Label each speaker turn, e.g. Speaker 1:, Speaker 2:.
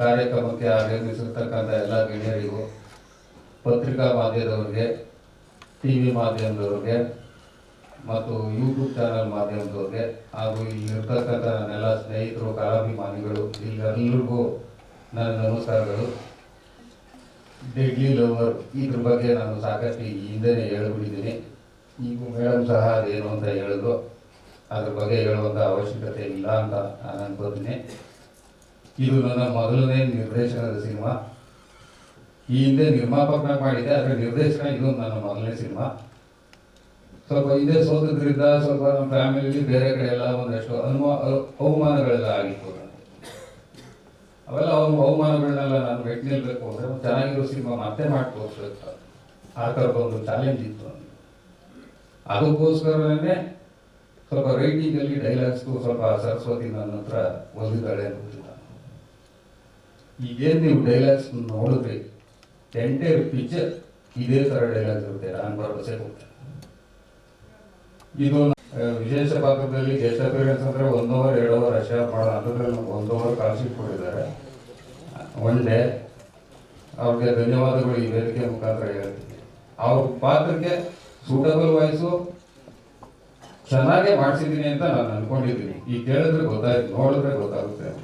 Speaker 1: ಕಾರ್ಯಕ್ರಮಕ್ಕೆ ಆಗಮಿಸಿರ್ತಕ್ಕಂಥ ಎಲ್ಲ ಗಣ್ಯರಿಗೂ ಪತ್ರಿಕಾ ಮಾಧ್ಯಮದವರಿಗೆ ಟಿ ವಿ ಮಾಧ್ಯಮದವ್ರಿಗೆ ಮತ್ತು ಯೂಟ್ಯೂಬ್ ಚಾನಲ್ ಮಾಧ್ಯಮದವ್ರಿಗೆ ಹಾಗೂ ಇಲ್ಲಿರ್ತಕ್ಕಂಥ ನನ್ನೆಲ್ಲ ಸ್ನೇಹಿತರು, ಕಲಾಭಿಮಾನಿಗಳು ಇಲ್ಲೆಲ್ಲರಿಗೂ ನನ್ನ ನಮಸ್ಕಾರಗಳು. ಡೆಡ್ಲಿ ಲವರ್ ಇದ್ರ ಬಗ್ಗೆ ನಾನು ಸಾಕಷ್ಟು ಹಿಂದೆನೇ ಹೇಳ್ಬಿಟ್ಟಿದ್ದೀನಿ. ಈಗ ಮೇಡಮ್ ಸಹ ಅದೇನು ಅಂತ ಹೇಳಿದ್ರು ಅದ್ರ ಬಗ್ಗೆ ಹೇಳುವಂಥ ಅವಶ್ಯಕತೆ ಇಲ್ಲ ಅಂತ ನಾನು ಅನ್ಕೋತೀನಿ. ಇದು ನನ್ನ ಮೊದಲನೇ ನಿರ್ದೇಶನದ ಸಿನಿಮಾ. ಈ ಹಿಂದೆ ನಿರ್ಮಾಪಕನಾಗಿ ಮಾಡಿದ್ದೆ ಅದರ ನಿರ್ದೇಶನ ಇದು ನನ್ನ ಮೊದಲನೇ ಸಿನಿಮಾ. ಸ್ವಲ್ಪ ಹಿಂದೆ ಸೋತದ್ರಿಂದ ಸ್ವಲ್ಪ ನಮ್ಮ ಫ್ಯಾಮಿಲಿಲಿ ಬೇರೆ ಕಡೆ ಎಲ್ಲ ಒಂದಷ್ಟು ಅನುಮಾ ಅವಮಾನಗಳೆಲ್ಲ ಆಗಿತ್ತು ಅವೆಲ್ಲ ಅವ್ರ ಅವಮಾನಗಳನ್ನೆಲ್ಲ ನಾನು ಭೇಟಿ ನಿಲ್ಬೇಕು ಅಂದರೆ ಚೆನ್ನಾಗಿರೋ ಸಿನಿಮಾ ಮತ್ತೆ ಮಾಡ್ಕೋಸ್ಕರ ಆ ಥರದ ಒಂದು ಚಾಲೆಂಜ್ ಇತ್ತು ಅದಕ್ಕೋಸ್ಕರನೇ ಸ್ವಲ್ಪ ರೈಟಿಂಗಲ್ಲಿ ಡೈಲಾಗ್ಸ್ಗೂ ಸ್ವಲ್ಪ ಸರಸ್ವತಿ ನನ್ನ ಹತ್ರ ಒಲಿದಾಳೆ ಅಂತ ಈಗೇನು ನೀವು ಡೈಲಾಗ್ಸ್ ನೋಡಿದ್ರಿ ಎಂಟೈರ್ ಪಿಕ್ಚರ್ ಇದೇ ಥರ ಡೈಲಾಗ್ಸ್ ಇರುತ್ತೆ. ನಾನು ಭರವಸೆ ಇದು ವಿಶೇಷ ಪಾತ್ರದಲ್ಲಿ ಗೆಸ್ಟ್ ಅಪಿಯರೆನ್ಸ್ ಅಂದ್ರೆ ಒನ್ ಅವರ್ ಎರಡು ಅವರ್ ಅಷ್ಟೇ ಮಾಡೋ ಅಂಥದ್ರಲ್ಲಿ ಒಂದು ಅವರ್ ಕಾಲ್ಶೀಟ್ ಕೊಟ್ಟಿದ್ದಾರೆ. ಒನ್ ಡೇ ಅವ್ರಿಗೆ ಧನ್ಯವಾದಗಳು ಈ ವೇದಿಕೆ ಮುಖಾಂತರ ಹೇಳ್ತೀನಿ. ಅವ್ರ ಪಾತ್ರಕ್ಕೆ ಸೂಟಬಲ್ ವಾಯ್ಸು ಚೆನ್ನಾಗೇ ಮಾಡಿಸಿದ್ದೀನಿ ಅಂತ ನಾನು ಅನ್ಕೊಂಡಿದ್ದೀನಿ. ಈಗ ಕೇಳಿದ್ರೆ ಗೊತ್ತಾಯ್ತು, ನೋಡಿದ್ರೆ ಗೊತ್ತಾಗುತ್ತೆ ಅಂತ.